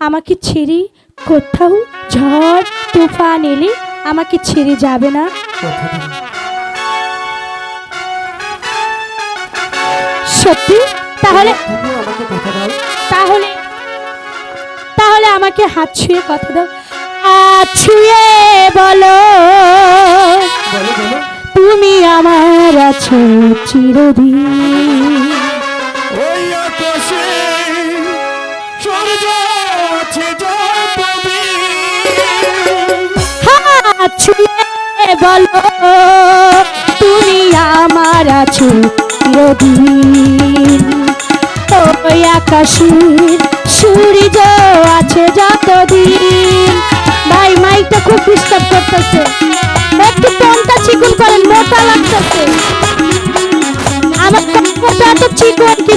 আমাকে ছেড়ে কোথাও ঝড় তুফান এলে আমাকে ছেড়ে যাবে না? সত্যি? তাহলে তাহলে তাহলে আমাকে হাত ছুঁয়ে কথা দাও। হাত ছুঁয়ে বলো। তুমি আমার আছো চিরদিন। সূর্য বলো তুমি আমার আছো চিরদিন ওই আকাশের সূর্য আছে যতদিন। ভাই, মাইকটা খুব ডিস্টার্ব করতেছে। একটু টোনটা চিকুন করেন, মোটা লাগতেছে। আমার কণ্ঠটা এত চিকুন কি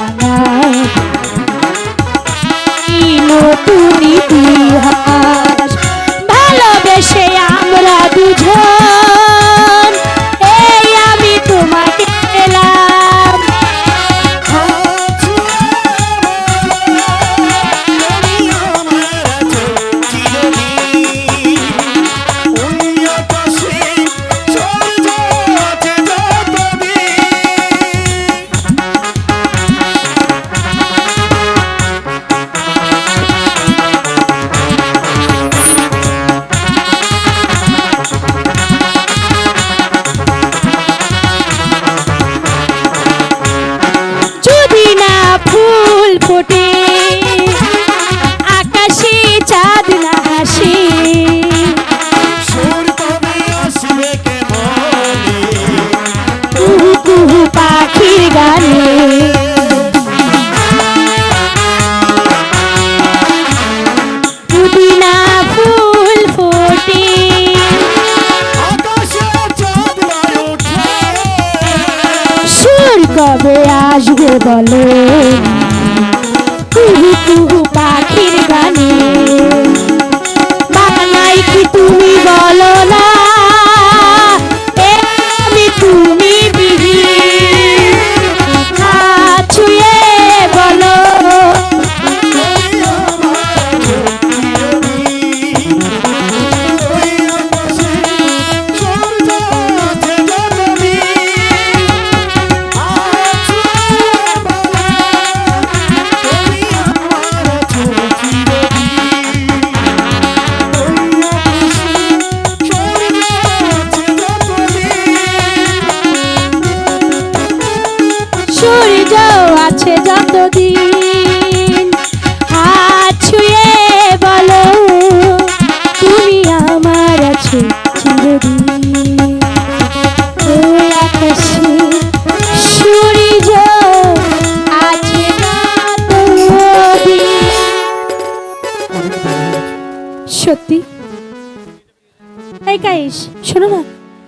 ফোটে আকাশে চাঁদ না হাসে কুহু কুহু পাখির গানে। যদি ফুল ফোটে। সুর কবে আসবে বলো? কুহু কুহু সূর্য আছে যতদিন। হাত ছুঁয়ে বলো তুমি আমার আছো চিরদিন। আকাশে সূর্য আছে সত্যি? এই কাইস শোনো না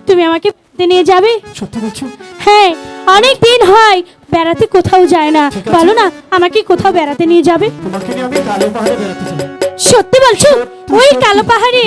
তুমি আমাকে নিয়ে যাবে? সত্যি বলছো? হ্যাঁ অনেক দিন হয় বেড়াতে কোথাও যায় না। বলো না আমাকে কোথাও বেড়াতে নিয়ে যাবে? তোমাকে নিয়ে আমি কালো পাহাড়ে বেড়াতে চাই সত্যি বলছো? ওই কালো পাহাড়ে।